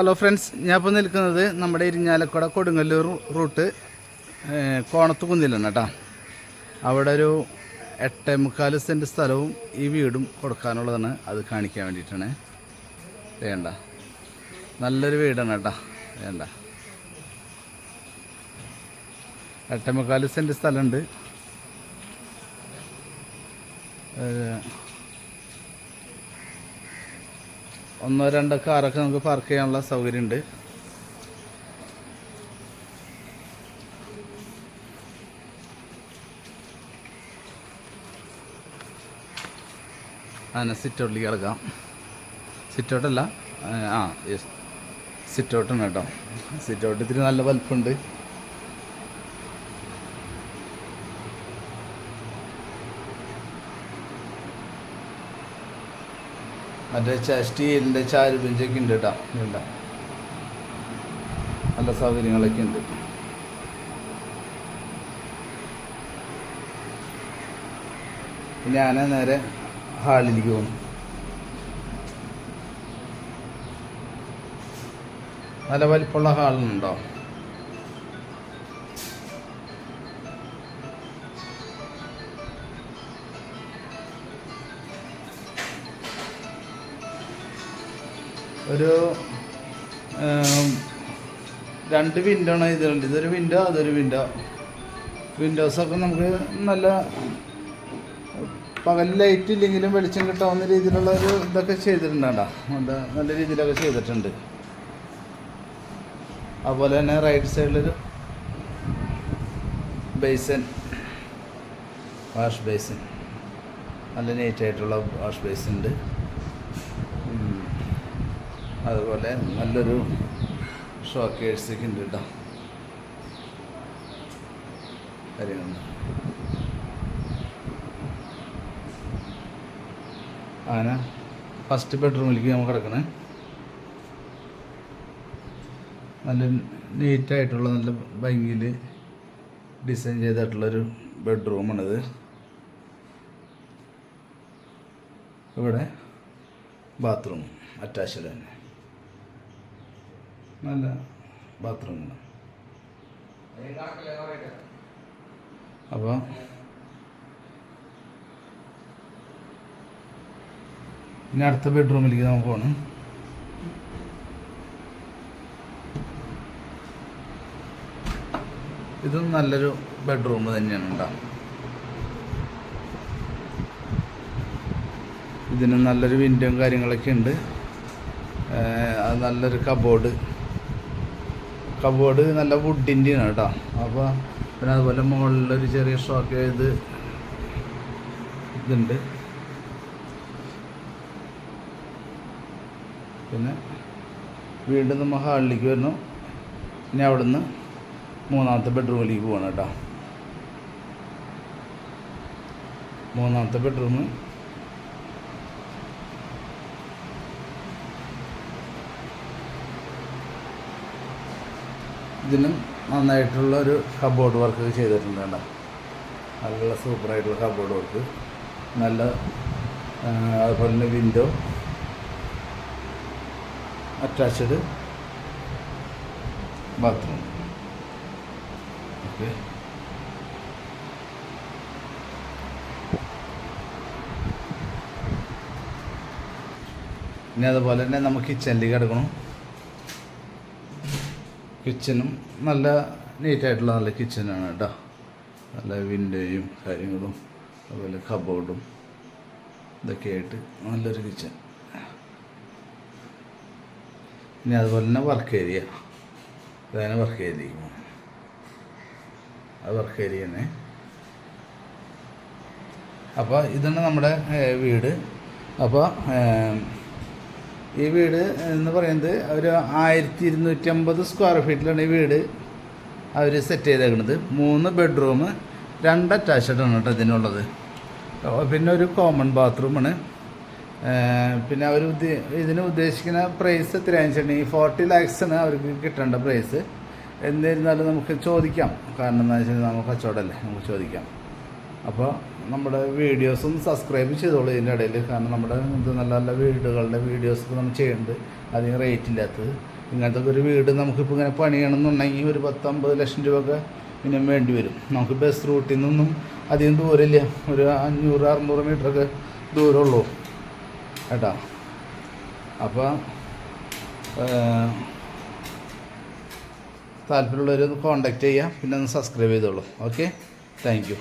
Hello friends ഞാൻ ഇപ്പോൾ നിൽക്കുന്നത് നമ്മുടെ ഇരിഞ്ഞാലക്കുട കൊടുങ്ങല്ലൂർ റൂട്ട് കോണത്തുകുന്നിലാണ് കേട്ടോ. അവിടെ ഒരു എട്ടേ മുക്കാൽ സെന്റ് സ്ഥലവും ഈ വീടും കൊടുക്കാനുള്ളതാണ്. അത് കാണിക്കാൻ വേണ്ടിയിട്ടാണ്. വേണ്ട. നല്ലൊരു വീടാണ് കേട്ടോ. വേണ്ട. എട്ടേ മുക്കാൽ സെന്റ് സ്ഥലമുണ്ട്. ഒന്നോ രണ്ടോ കാറൊക്കെ നമുക്ക് പാർക്ക് ചെയ്യാനുള്ള സൗകര്യമുണ്ട്. അങ്ങനെ സിറ്റൗട്ടിലേക്ക് കിടക്കാം. സിറ്റൗട്ടല്ല ആ യെസ് സിറ്റൗട്ടാണ് കേട്ടോ. സിറ്റൗട്ട് ഇത്തിരി നല്ല വലുപ്പമുണ്ട്. മറ്റേ സ്റ്റീലിന്റെ ചാരു ബെഞ്ചൊക്കെ ഉണ്ട് കേട്ടോ. ഇല്ല നല്ല സൗകര്യങ്ങളൊക്കെ ഉണ്ട്. ഞാൻ നേരെ ഹാളിലേക്ക് പോകും നല്ല വലിപ്പമുള്ള ഹാളുണ്ടോ? ഒരു രണ്ട് വിൻഡോ ആണ് ഇതിലുണ്ട് ഇതൊരു വിൻഡോ അതൊരു വിൻഡോ വിൻഡോസൊക്കെ നമുക്ക് നല്ല പകൽ ലൈറ്റ് ഇല്ലെങ്കിലും വെളിച്ചം കിട്ടാവുന്ന രീതിയിലുള്ള ഒരു ഇതൊക്കെ ചെയ്തിട്ടുണ്ട്. നല്ല നല്ല രീതിയിലൊക്കെ ചെയ്തിട്ടുണ്ട്. അതുപോലെ തന്നെ റൈറ്റ് സൈഡിലൊരു ബേസൻ വാഷ് ബേസിൻ നല്ല നീറ്റായിട്ടുള്ള വാഷ് ബേസിൻ ഉണ്ട്. അതുപോലെ നല്ലൊരു ഷോക്കേഴ്സൊക്കെ ഉണ്ട് കേട്ടോ കാര്യങ്ങൾ അങ്ങനെ ഫസ്റ്റ് ബെഡ്റൂമിലേക്ക് നമുക്ക് കിടക്കണേ. നല്ല നീറ്റായിട്ടുള്ള നല്ല ഭംഗിയിൽ ഡിസൈൻ ചെയ്തിട്ടുള്ളൊരു ബെഡ്റൂമാണിത് ഇവിടെ ബാത്റൂം അറ്റാച്ച്ഡ് തന്നെ. നല്ല ബാത്റൂമാണ് അപ്പോൾ ഇനി അടുത്ത ബെഡ്റൂമിലേക്ക് നമുക്ക് പോകണം ഇതും നല്ലൊരു ബെഡ്റൂം തന്നെയാണ് ഉണ്ടാവും ഇതിന് നല്ലൊരു വിൻഡോയും കാര്യങ്ങളൊക്കെ ഉണ്ട്. നല്ലൊരു കബോർഡ് കബോർഡ് നല്ല വുഡിന്റെ ആണ് കേട്ടോ. അപ്പോൾ പിന്നെ അതുപോലെ മുകളിലൊരു ചെറിയ ഷോക്ക് ഇത് ഇതുണ്ട്. പിന്നെ വീണ്ടും നമ്മൾ ഹാളിലേക്ക് വരുന്നു. ഇനി അവിടുന്ന് മൂന്നാമത്തെ ബെഡ്റൂമിലേക്ക് പോകണം കേട്ടോ. മൂന്നാമത്തെ ബെഡ്റൂം ഇതിനും നന്നായിട്ടുള്ള ഒരു കബോർഡ് വർക്ക് ചെയ്തിട്ടുണ്ട് കേട്ടോ. നല്ല സൂപ്പറായിട്ടുള്ള കബോർഡ് വർക്ക് നല്ല അതുപോലെ തന്നെ വിൻഡോ അറ്റാച്ച്ഡ് ബാത്റൂം ഓക്കെ ഇനി അതുപോലെ തന്നെ നമുക്ക് കിച്ചണിലേക്ക് കിടക്കണം കിച്ചനും നല്ല നീറ്റായിട്ടുള്ള നല്ല കിച്ചനാണ് കേട്ടോ. നല്ല വിൻഡോയും കാര്യങ്ങളും അതുപോലെ കബോർഡും ഇതൊക്കെ ആയിട്ട് നല്ലൊരു കിച്ചൻ ഇനി അതുപോലെ തന്നെ വർക്ക് ഏരിയ ഇതാണ് വർക്ക് ഏരിയ അത് വർക്ക് ഏരിയ തന്നെ. അപ്പോൾ ഇതാണ് നമ്മുടെ വീട്. അപ്പോൾ ഈ വീട് എന്ന് പറയുന്നത് ഒരു ആയിരത്തി ഇരുന്നൂറ്റമ്പത് സ്ക്വയർ ഫീറ്റിലാണ് ഈ വീട്. അവർ സെറ്റ് ചെയ്തേക്കുന്നത് മൂന്ന് ബെഡ്റൂം രണ്ട് അറ്റാച്ച്ഡ് ആണ് കേട്ടോ ഇതിനുള്ളത്. പിന്നെ ഒരു കോമൺ ബാത്റൂമാണ് പിന്നെ അവർ ഇതിന് ഉദ്ദേശിക്കുന്ന പ്രൈസ് എത്രയാണെന്ന് വെച്ചിട്ടുണ്ടെങ്കിൽ ഫോർട്ടി ലാക്സാണ് അവർക്ക് കിട്ടേണ്ട പ്രൈസ് എന്നിരുന്നാലും നമുക്ക് ചോദിക്കാം. കാരണം എന്താ വെച്ചാൽ നമുക്ക് കച്ചവടമല്ലേ നമുക്ക് ചോദിക്കാം. അപ്പോൾ നമ്മുടെ വീഡിയോസും സബ്സ്ക്രൈബ് ചെയ്തോളൂ ഇതിന്റെ ഇടയിൽ. കാരണം നമ്മുടെ ഇത് നല്ല നല്ല വീടുകളുടെ വീഡിയോസ് നമ്മൾ ചെയ്യുന്നുണ്ട്. അധികം റേറ്റ് ഇല്ലാത്തത്. ഇങ്ങനത്തെ ഒരു വീട് നമുക്കിപ്പോൾ ഇങ്ങനെ പണിയണമെന്നുണ്ടെങ്കിൽ ഒരു പത്തമ്പത് ലക്ഷം രൂപ ഒക്കെ മിനിമം വേണ്ടി വരും. നമുക്ക് ബസ് റൂട്ടിൽ നിന്നൊന്നും അധികം ദൂരമില്ല. ഒരു അഞ്ഞൂറ് അറുന്നൂറ് മീറ്ററൊക്കെ ദൂരമുള്ളൂ കേട്ടോ? അപ്പോൾ താല്പര്യമുള്ളവരൊന്ന് കോണ്ടാക്ട് ചെയ്യുക പിന്നെ ഒന്ന് സബ്സ്ക്രൈബ് ചെയ്തോളൂ. Okay thank